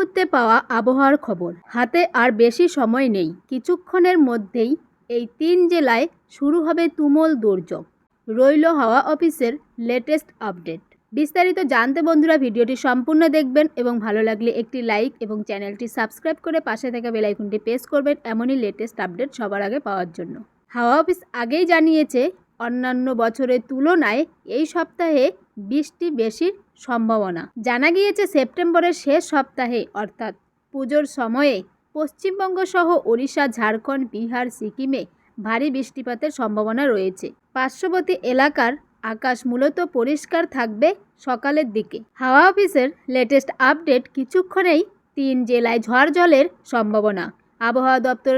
মুহূর্তে পাওয়া আবহাওয়ার খবর। হাতে আর বেশি সময় নেই। কিছুক্ষণের মধ্যেই এই তিন জেলায় শুরু হবে তুমল দুর্যোগ। রইল হাওয়া অফিসের লেটেস্ট আপডেট বিস্তারিত জানতে বন্ধুরা ভিডিওটি সম্পূর্ণ দেখবেন এবং ভালো লাগলে একটি লাইক এবং চ্যানেলটি সাবস্ক্রাইব করে পাশে থাকা বেলাইকনটি প্রেস করবেন এমনই লেটেস্ট আপডেট সবার আগে পাওয়ার জন্য। হাওয়া অফিস আগেই জানিয়েছে অন্যান্য বছরের তুলনায় এই সপ্তাহে বৃষ্টি বেশির সম্ভাবনা। জানা গিয়েছে সেপ্টেম্বরের শেষ সপ্তাহে, অর্থাৎ পুজোর সময়ে পশ্চিমবঙ্গ সহ ওড়িশা, ঝাড়খণ্ড, বিহার, সিকিমে ভারী বৃষ্টিপাতের সম্ভাবনা রয়েছে। পার্শ্ববর্তী এলাকার আকাশ মূলত পরিষ্কার থাকবে সকালের দিকে। হাওয়া অফিসের লেটেস্ট আপডেট কিছুক্ষণেই তিন জেলায় ঝড় জলের সম্ভাবনা। আবহাওয়া দপ্তর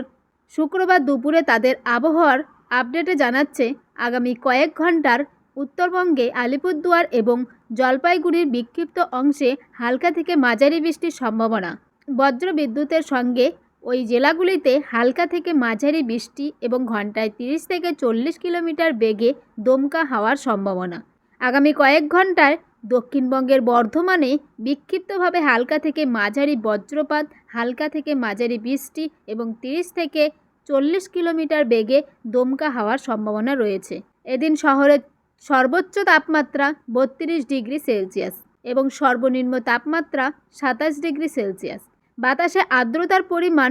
শুক্রবার দুপুরে তাদের আবহাওয়ার আপডেটে জানাচ্ছে আগামী কয়েক ঘণ্টার উত্তরবঙ্গে আলিপুরদুয়ার এবং জলপাইগুড়ির বিক্ষিপ্ত অংশে হালকা থেকে মাঝারি বৃষ্টির সম্ভাবনা। বজ্র বিদ্যুতের সঙ্গে ওই জেলাগুলিতে হালকা থেকে মাঝারি বৃষ্টি এবং ঘন্টায় তিরিশ থেকে চল্লিশ কিলোমিটার বেগে দমকা হাওয়ার সম্ভাবনা। আগামী কয়েক ঘন্টায় দক্ষিণবঙ্গের বর্ধমানে বিক্ষিপ্তভাবে হালকা থেকে মাঝারি বজ্রপাত, হালকা থেকে মাঝারি বৃষ্টি এবং তিরিশ থেকে চল্লিশ কিলোমিটার বেগে দমকা হাওয়ার সম্ভাবনা রয়েছে। এদিন শহরের সর্বোচ্চ তাপমাত্রা বত্রিশ ডিগ্রি সেলসিয়াস এবং সর্বনিম্ন তাপমাত্রা সাতাশ ডিগ্রি সেলসিয়াস। বাতাসে আর্দ্রতার পরিমাণ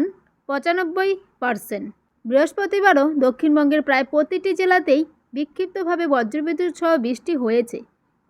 পঁচানব্বই পারসেন্ট। বৃহস্পতিবারও দক্ষিণবঙ্গের প্রায় প্রতিটি জেলাতেই বিক্ষিপ্তভাবে বজ্রবিদ্যুৎ সহ বৃষ্টি হয়েছে।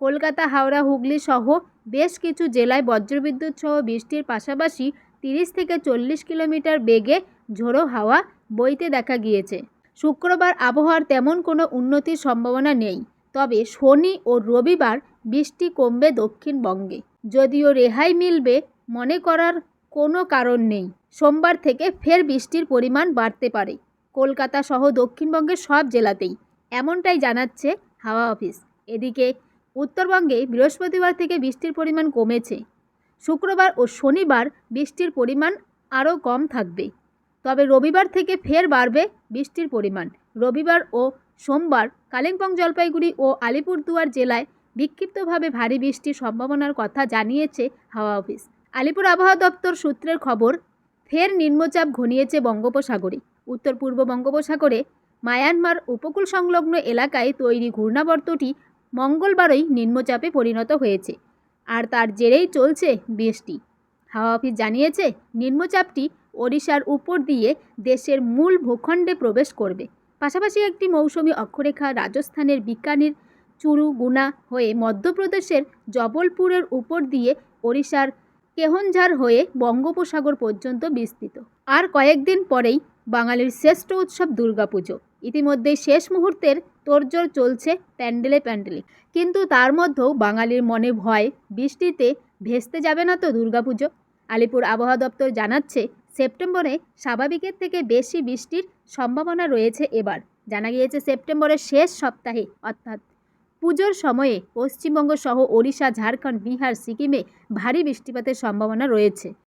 কলকাতা, হাওড়া, হুগলি সহ বেশ কিছু জেলায় বজ্রবিদ্যুৎ সহ বৃষ্টির পাশাপাশি তিরিশ থেকে চল্লিশ কিলোমিটার বেগে ঝোড়ো হাওয়া বইতে দেখা গিয়েছে। শুক্রবার আবহাওয়ার তেমন কোনো উন্নতির সম্ভাবনা নেই, তবে শনি ও রবিবার বৃষ্টি কমবে দক্ষিণবঙ্গে। যদিও রেহাই মিলবে মনে করার কোনো কারণ নেই। সোমবার থেকে ফের বৃষ্টির পরিমাণ বাড়তে পারে। কলকাতা সহ দক্ষিণবঙ্গের সব জেলাতেই, এমনটাই জানাচ্ছে হাওয়া অফিস। এদিকে, উত্তরবঙ্গে বৃহস্পতিবার থেকে বৃষ্টির পরিমাণ কমেছে। শুক্রবার ও শনিবার বৃষ্টির পরিমাণ আরও কম থাকবে। তবে রবিবার থেকে ফের বাড়বে বৃষ্টির পরিমাণ। রবিবার ও সোমবার কালিম্পং জলপাইগুড়ি ও আলিপুরদুয়ার জেলায় বিক্ষিপ্তভাবে ভারী বৃষ্টির সম্ভাবনার কথা জানিয়েছে হাওয়া অফিস। আলিপুর আবহাওয়া দপ্তর সূত্রের খবর, ফের নিম্নচাপ ঘনিয়েছে বঙ্গোপসাগরে। উত্তর পূর্ব বঙ্গোপসাগরে মায়ানমার উপকূল সংলগ্ন এলাকায় তৈরি ঘূর্ণাবর্তটি মঙ্গলবারই নিম্নচাপে পরিণত হয়েছে, আর তার জেরেই চলছে বৃষ্টি। হাওয়া অফিস জানিয়েছে, নিম্নচাপটি ওড়িশার উপর দিয়ে দেশের মূল ভূখণ্ডে প্রবেশ করবে। পাশাপাশি একটি মৌসুমি অক্ষরেখা রাজস্থানের বিকানির চুরু গুনা হয়ে মধ্যপ্রদেশের জবলপুরের উপর দিয়ে ওড়িশার কেহনঝাড় হয়ে বঙ্গোপসাগর পর্যন্ত বিস্তৃত। আর কয়েকদিন পরেই বাঙালির শ্রেষ্ঠ উৎসব দুর্গাপুজো। ইতিমধ্যেই শেষ মুহূর্তের তোড়জোড় চলছে প্যান্ডেলে প্যান্ডেলে। কিন্তু তার মধ্যেও বাঙালির মনে ভয়, বৃষ্টিতে ভেস্তে যাবে না তো দুর্গাপুজো? আলিপুর আবহাওয়া দপ্তর জানাচ্ছে সেপ্টেম্বরে স্বাভাবিকের থেকে বেশি বৃষ্টির সম্ভাবনা রয়েছে এবার। জানা গিয়েছে, সেপ্টেম্বরের শেষ সপ্তাহে, অর্থাৎ পুজোর সময়ে, পশ্চিমবঙ্গ সহ ওড়িশা, ঝাড়খণ্ড, বিহার, সিকিমে ভারী বৃষ্টিপাতের সম্ভাবনা রয়েছে।